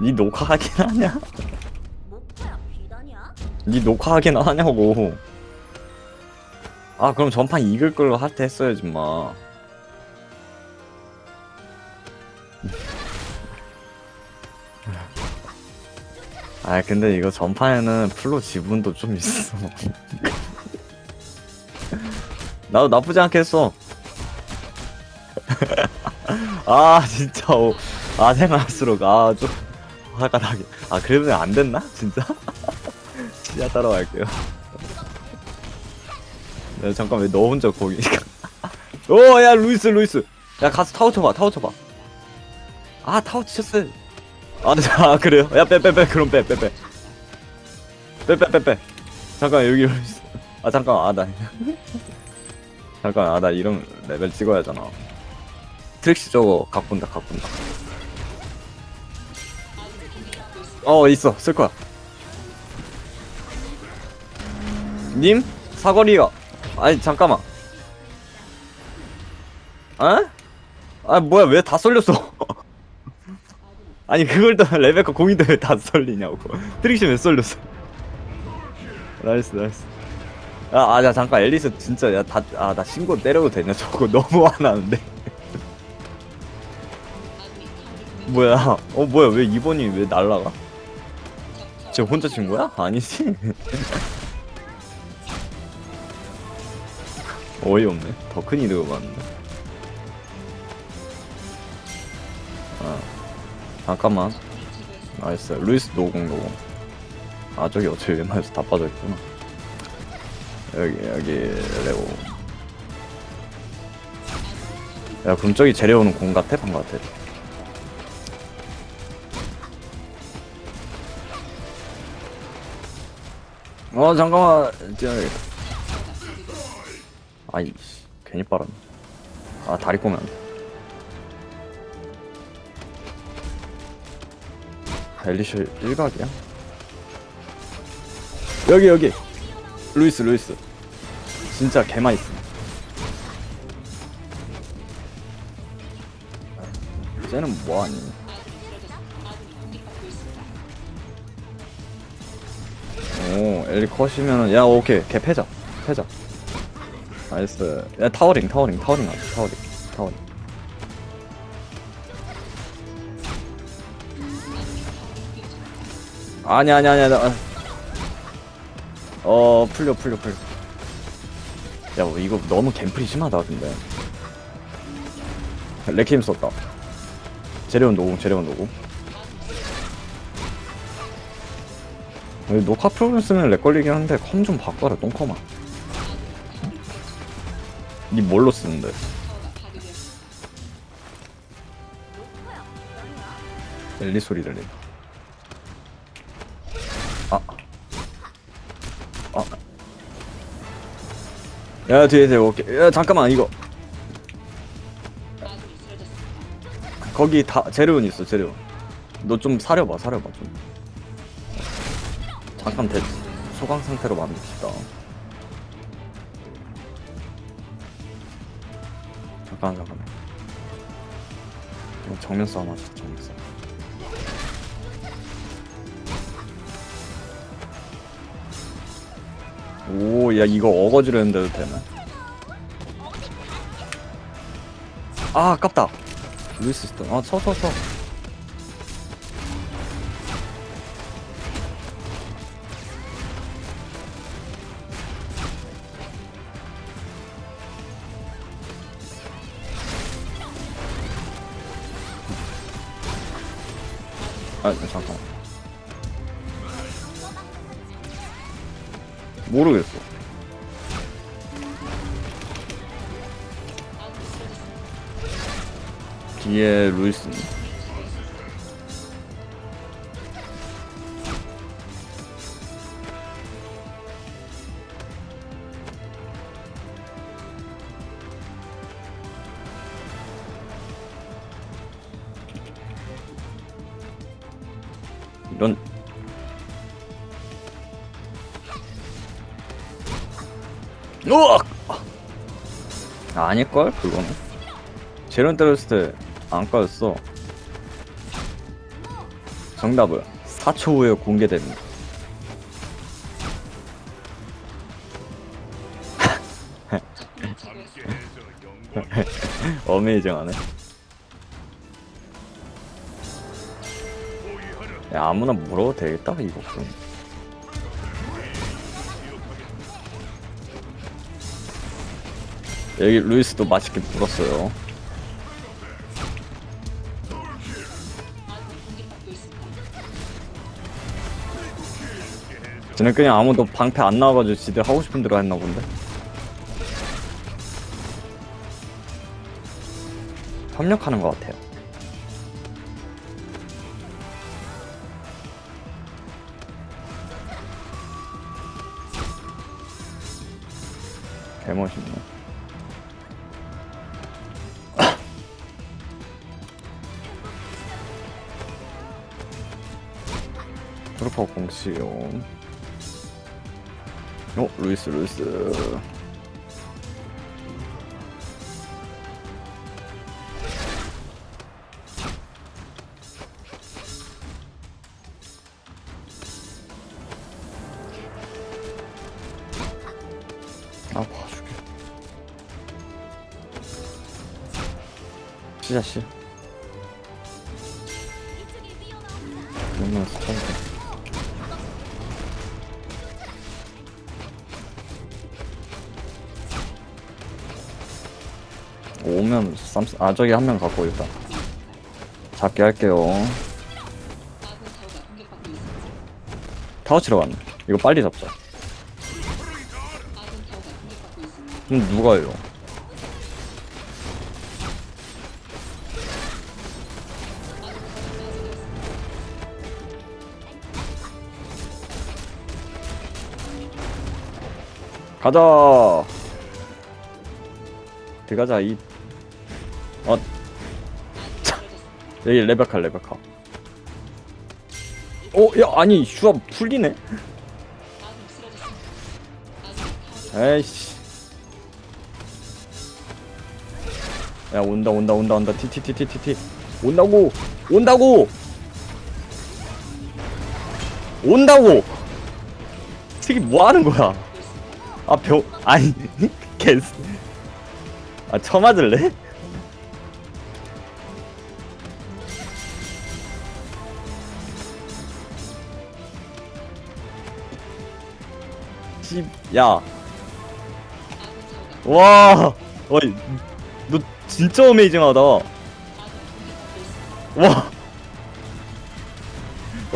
니 녹화하긴 하냐? 니 녹화하긴 하냐고. 아 그럼 전판 이길 걸로 할 때 했어야지 마. 아 근데 이거 전판에는 플로 지분도 좀 있어. 나도 나쁘지 않게 했어. 아 진짜 오. 아 생각할수록 아좀 화가 나게. 아 그러면 안 됐나 진짜? 진짜 따라갈게요. 야 잠깐 왜 너 혼자 거기? 오 야 루이스 루이스. 야 가서 타워 쳐봐 타워 쳐봐. 아 타워 치셨어. 아, 네, 아 그래요? 야 빼 빼 빼 그럼 빼 빼 빼. 빼 빼 빼 빼. 잠깐 여기 루이스. 아 잠깐 아 나. 잠깐 아 나 이런 레벨 찍어야 하잖아. 트릭시 저거 갖고 온다. 어 있어 쓸 거야. 님 사거리가 아니 잠깐만. 어? 아 뭐야 왜 다 쏠렸어? 아니 그걸 또 레베카 공인데 왜 다 쏠리냐고. 트릭시 왜 쏠렸어? 나이스 나이스. 아, 아, 야, 잠깐, 앨리스, 진짜, 야, 다, 아, 나 신고 때려도 되냐? 저거 너무 화나는데. 뭐야, 어, 뭐야, 왜 2번이 왜 날라가? 쟤 혼자 친 거야? 아니지? 어이없네. 더 큰 이득을 봤는데. 아, 잠깐만. 나이스. 루이스 노공 노공. 아, 저기 어차피 웬만해서 다 빠져있구나. 여기 여기 레오 야 저기 제레오는 공 같아? 방 같아? 어 잠깐만. 뛰어야겠다 아이 씨, 괜히 빨았네. 아 다리 꼬면 안돼. 엘리셔 일각이야? 여기 여기. 루이스 루이스. 진짜 개만 있어. 쟤는 뭐하니 오 엘리 컷이면은 야 오케이. 걔 패자. 패자. 나이스. 야 타워링 타워링 타워링 하자. 타워링 타워링. 아니 아니 아니 아니 어 풀려 풀려 풀려. 야 뭐 이거 너무 갬플이 심하다 근데. 레키임 썼다. 제레온 노공 제레온 노공 녹화 프로그램 쓰면 렉 걸리긴 한데 컴 좀 바꿔라 똥컴아 니 뭘로 쓰는데? 엘리 소리 들린다 아. 아. 야, 뒤에, 뒤에, 오케이. 야, 잠깐만, 이거. 거기 다, 재료원 있어, 재료원. 너좀 사려봐, 사려봐, 좀. 잠깐 대, 소강 상태로 만듭시다. 잠깐, 잠깐. 정면 싸움 하자, 정면 싸움. 오, 야 이거 어거지로 했는데도 되네. 아, 아깝다. 루이스 스톤. 아, 쳐, 쳐, 쳐. 아, 잠깐. 우악! 아, 아닐걸? 그거는 제론 때렸을 때안 까였어 정답은 4초 후에 공개됩니다. 어메이징하네. 야 아무나 물어도 되겠다 이거 그 여기 루이스도 맛있게 물었어요. 쟤는 그냥 아무도 방패 안 나와가지고 지들 하고 싶은 대로 했나 본데. 협력하는 것 같아요. 개멋있네. 트루퍼 공시용. 어, 루이스, 루이스. 아, 봐줄게. 시자, 씨. 쌈, 아 저기 한 명 갖고 있다 잡게 할게요 타워 치러 갔네 이거 빨리 잡자 그럼 누가요? 가자. 들어가자 이. 어. 차. 여기 레베카 레베카. 어, 야 아니 슈아 풀리네. 에이씨. 야 온다 온다 온다 온다 티티티티티티 온다고 온다고 온다고. 특이 뭐 하는 거야? 아, 벼, 아니, 개, 아, 쳐맞을래? 야. 와, 어이, 너 진짜 어메이징하다. 와. 와,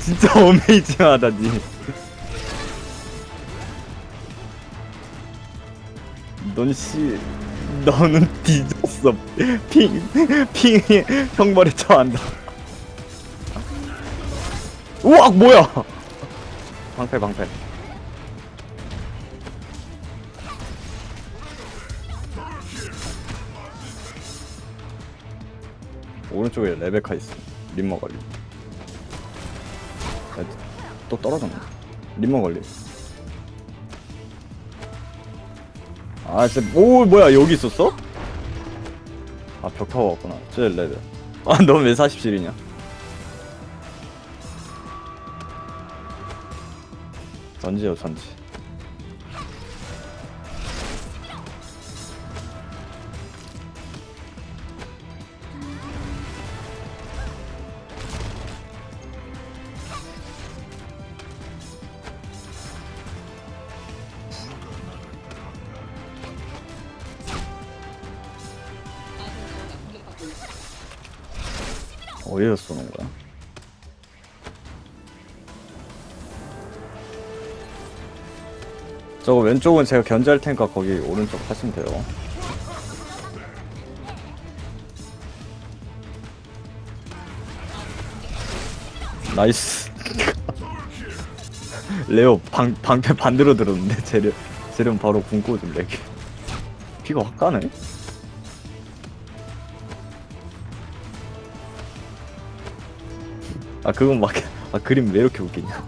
진짜 어메이징하다, 니. 넌 씨, 너는 뒤졌어. 핑, 핑이 형벌에 처한다. 우와, 뭐야? 방패, 방패. 오른쪽에 레베카 있어. 림머 걸리. 야, 또 떨어졌네. 림머 걸리. 아, 진짜, 오, 뭐야, 여기 있었어? 아, 벽타워 왔구나. 쟤 레벨. 아, 넌 왜 47이냐? 전지요, 전지. 어디서 쏘는 거야? 저거 왼쪽은 제가 견제할 테니까 거기 오른쪽 하시면 돼요. 나이스. 레오 방 방패 반대로 들었는데 재료 재료는 바로 궁 꽂은데 피가 확 가네. 아 그건 막 아, 그림 왜 이렇게 웃기냐?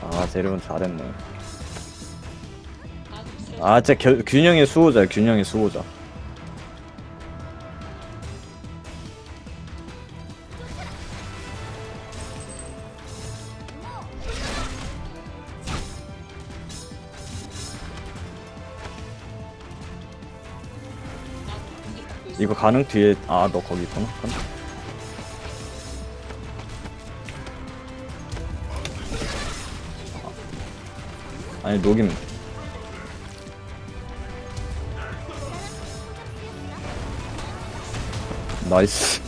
아 재료는 잘했네. 아 진짜 겨, 균형의 수호자야 균형의 수호자 가능 뒤에 아 너 거기 있구나 간다. 아니 녹임 나이스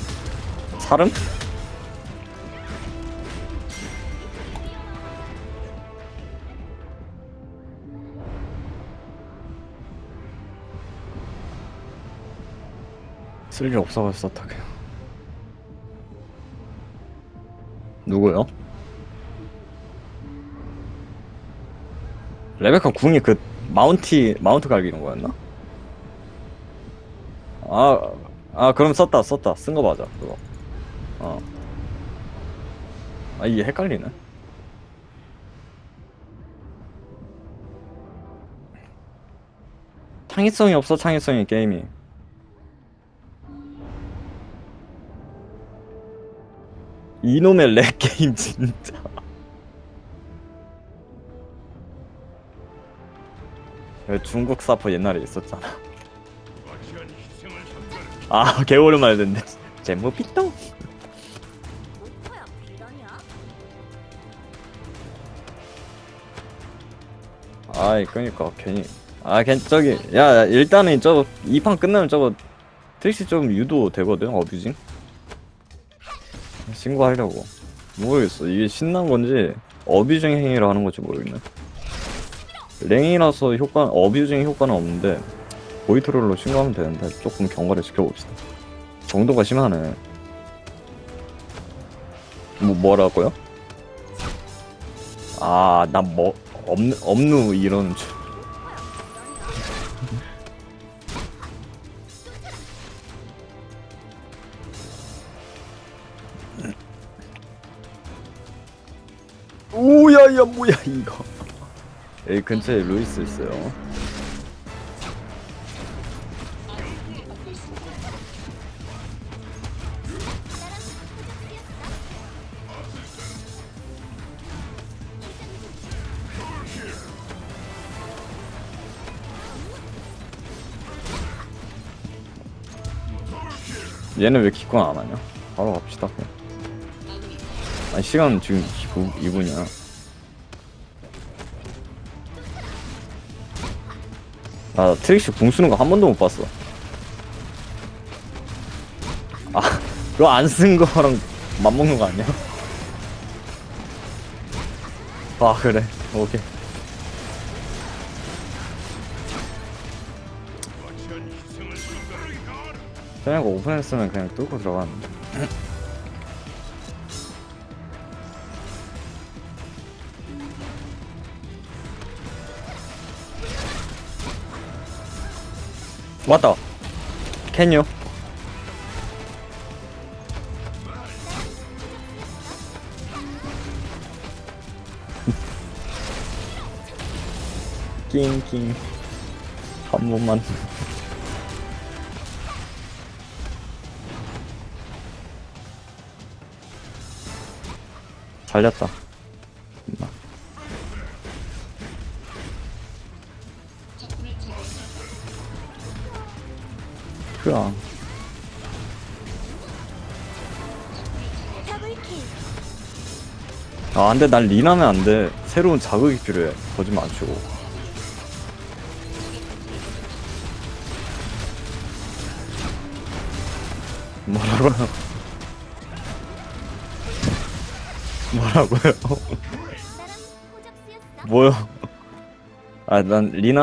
사름? 쓸일 없어서 썼다 그냥 누구요? 레베카 궁이 그 마운티 마운트 갈기는 거였나? 아, 아 그럼 썼다 썼다 쓴 거 맞아 그거 어. 아 이게 헷갈리네 창의성이 없어 창의성이 게임이 이놈의 렉 게임 진짜. 그 중국 사퍼 옛날에 있었잖아. 아 개오랜만에 듣네. 잼무 피똥? 아이 그니까 괜히. 아 괜 저기 야 야, 일단은 저거 이 판 끝나면 저거 트릭시 좀 유도 되거든 어뷰징 신고하려고. 모르겠어. 이게 신난 건지 어뷰징 행위를 하는 건지 모르겠네. 랭이라서 효과 어뷰징 효과는 없는데 보이트롤로 신고하면 되는데 조금 경과를 지켜봅시다. 정도가 심하네. 뭐 뭐라고요? 아나뭐 없는 없누 이런 줄 야야 뭐야 이거 여기 근처에 루이스 있어요 얘는 왜 기권 안 하냐? 바로 갑시다 그냥. 아니 시간 지금 2분, 2분이야 아 트릭시 궁 쓰는 거 한 번도 못 봤어. 아 그거 안쓴 거랑 맞먹는 거 아니야? 아 그래. 오케이. 그냥 오픈했으면 그냥 뚫고 들어갔는데 왔다. 캔유 낑낑. 한 번만. 잘렸다 더블킬 아 근데 난 리나면 안돼 새로운 자극이 필요해 거짓말 안 치고 뭐라고요? 뭐라고요? 뭐요? 아 난 리나